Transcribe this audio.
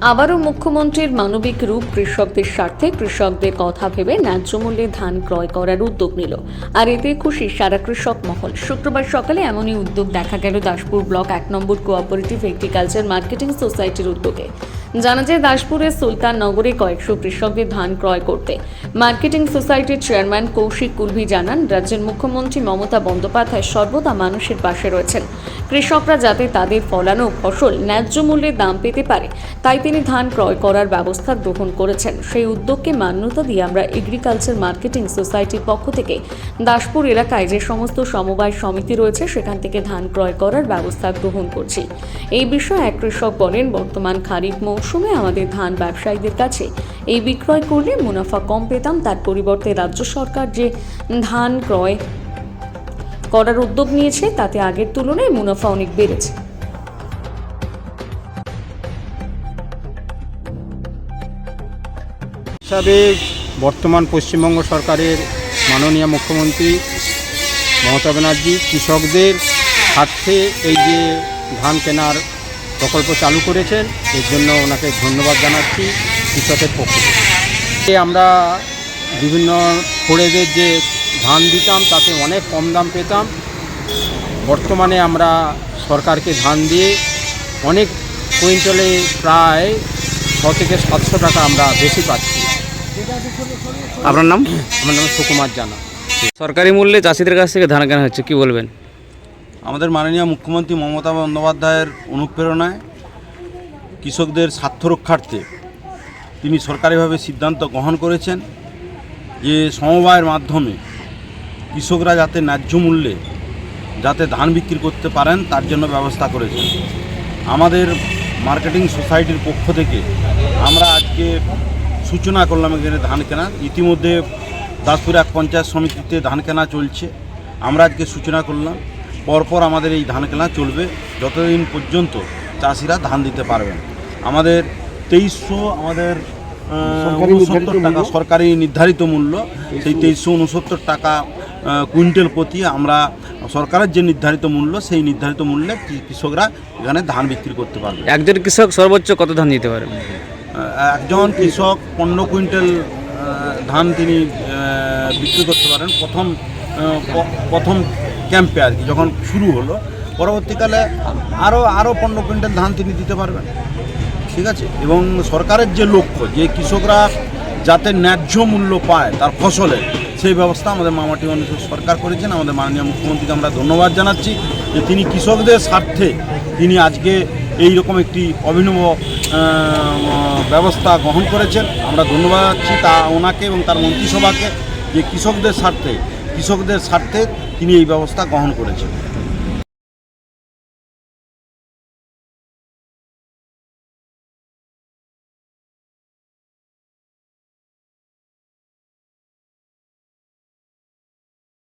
আবারও মুখ্যমন্ত্রীর মানবিক রূপ কৃষকদের স্বার্থে কৃষকদের কথা ভেবে ন্যায্য মূল্যে ধান ক্রয় করার উদ্যোগ নিল। আর এতে খুশি সারা কৃষক মহল। শুক্রবার সকালে এমনই উদ্যোগ দেখা গেল দাসপুর ব্লক এক নম্বর কোঅপারেটিভ এগ্রিকালচার মার্কেটিং সোসাইটির উদ্যোগে। জানা যায় দাসপুরের সুলতান নগরে কয়েকশো কৃষকদের ধান ক্রয় করতে। মার্কেটিং সোসাইটির চেয়ারম্যান কৌশিক কুলভি জানান, রাজ্যের মুখ্যমন্ত্রী মমতা বন্দ্যোপাধ্যায় সর্বদা মানুষের পাশে রয়েছেন। কৃষকরা যাতে তাদের ফলানো ফসল ন্যায্য মূল্যে দাম পেতে পারে, তাই তিনি ধান ক্রয় করার ব্যবস্থা গ্রহণ করেছেন। সেই উদ্যোগকে মান্যতা দিয়ে আমরা এগ্রিকালচার মার্কেটিং সোসাইটির পক্ষ থেকে দাসপুর এলাকায় যে সমস্ত সমবায় সমিতি রয়েছে, সেখান থেকে ধান ক্রয় করার ব্যবস্থা গ্রহণ করছি। এই বিষয়ে এক কৃষক বলেন, বর্তমান খারিফ মৌসুমে আমাদের ধান ব্যবসায়ীদের কাছে এই বিক্রয় করলে মুনাফা কম পেতাম। তার পরিবর্তে রাজ্য সরকার যে ধান ক্রয় করার উদ্যোগ নিয়েছে, তাতে আগের তুলনায় মুনাফা অনেক বেড়েছে। হিসাবে বর্তমান পশ্চিমবঙ্গ সরকারের মাননীয় মুখ্যমন্ত্রী মমতা ব্যানার্জি কৃষকদের স্বার্থে এই যে ধান কেনার প্রকল্প চালু করেছেন এর জন্য ওনাকে ধন্যবাদ জানাচ্ছি কৃষকের পক্ষ থেকে। আমরা বিভিন্ন ফোড়েদের যে ধান দিতাম তাতে অনেক কম দাম পেতাম। বর্তমানে আমরা সরকারকে ধান দিয়ে অনেক কুইন্টালে প্রায় ছ থেকে সাতশো টাকা আমরা বেশি পাচ্ছি। আপনার নাম? আমার নাম সুকুমার জানা। সরকারি মূল্যে চাষিদের কাছ থেকে ধান কেনা হচ্ছে কি বলবেন? আমাদের মাননীয় মুখ্যমন্ত্রী মমতা বন্দ্যোপাধ্যায়ের অনুপ্রেরণায় কৃষকদের স্বার্থ রক্ষার্থে তিনি সরকারিভাবে সিদ্ধান্ত গ্রহণ করেছেন যে সমবায়ের মাধ্যমে কৃষকরা যাতে ন্যায্য মূল্যে যাতে ধান বিক্রি করতে পারেন, তার জন্য ব্যবস্থা করেছেন। আমাদের মার্কেটিং সোসাইটির পক্ষ থেকে আমরা আজকে সূচনা করলাম এখানে ধান কেনা। ইতিমধ্যে দাসপুর এক পঞ্চায়েত সমিতিতে ধান কেনা চলছে। আমরা আজকে সূচনা করলাম। পরপর আমাদের এই ধান কেনা চলবে যতদিন পর্যন্ত চাষিরা ধান দিতে পারবেন আমাদের তেইশশো আমাদের উনসত্তর টাকা সরকারি নির্ধারিত মূল্য। সেই তেইশশো। উনসত্তর টাকা কুইন্টাল প্রতি আমরা সরকারের যে নির্ধারিত মূল্য সেই নির্ধারিত মূল্যে কৃষকরা এখানে ধান বিক্রি করতে পারবে। একজন কৃষক সর্বোচ্চ কত ধান দিতে পারবে একজন কৃষক পনেরো কুইন্টাল ধান তিনি বিক্রি করতে পারেন। প্রথম প্রথম ক্যাম্পে আর কি, যখন শুরু হলো, পরবর্তীকালে আরও আরও পনেরো কুইন্টাল ধান তিনি দিতে পারবেন। ঠিক আছে? এবং সরকারের যে লক্ষ্য, যে কৃষকরা যাতে ন্যায্য মূল্য পায় তার ফসলের সেই ব্যবস্থা আমাদের মামাটি মানুষের সরকার করেছেন। আমাদের মাননীয় মুখ্যমন্ত্রীকে আমরা ধন্যবাদ জানাচ্ছি যে তিনি কৃষকদের স্বার্থে তিনি আজকে এই রকম একটি অভিনব ব্যবস্থা গ্রহণ করেছেন। আমরা ধন্যবাদ জানাচ্ছি তা ওনাকে এবং তার মন্ত্রিসভাকে যে কৃষকদের স্বার্থে কৃষকদের স্বার্থে তিনি এই ব্যবস্থা গ্রহণ করেছেন।